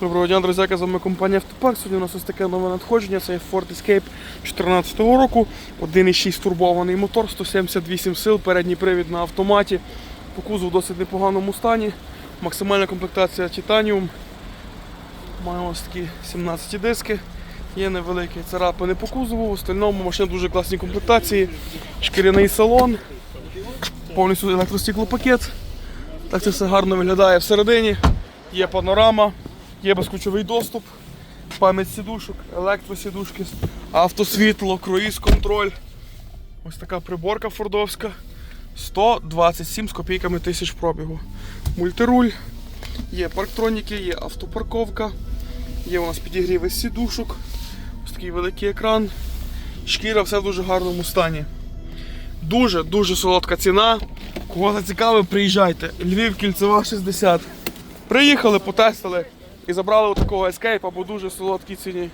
Доброго дня, друзяки, з вами компанія Автопарк. Сьогодні у нас ось таке нове надходження. Це Ford Escape 2014 року. 1,6 турбований мотор, 178 сил, передній привід на автоматі. По кузову в досить непоганому стані. Максимальна комплектація Titanium. Маємо ось такі 17 диски. Є невеликі царапини по кузову, в остальному машина дуже класні комплектації. Шкіряний салон, повністю електростеклопакет. Так це все гарно виглядає всередині. Є панорама, є безключовий доступ, пам'ять сідушок, електросідушки, автосвітло, круїз-контроль. Ось така приборка фордовська. 127 з копійками тисяч пробігу. Мультируль, є парктроніки, є автопарковка, є у нас підігріви сідушок, ось такий великий екран. Шкіра все в дуже гарному стані. Дуже-дуже солодка ціна. Кого зацікавив, приїжджайте. Львів, кільцева 60. Приїхали, потестили і забрали такого ескейпа по дуже солодкій ціні.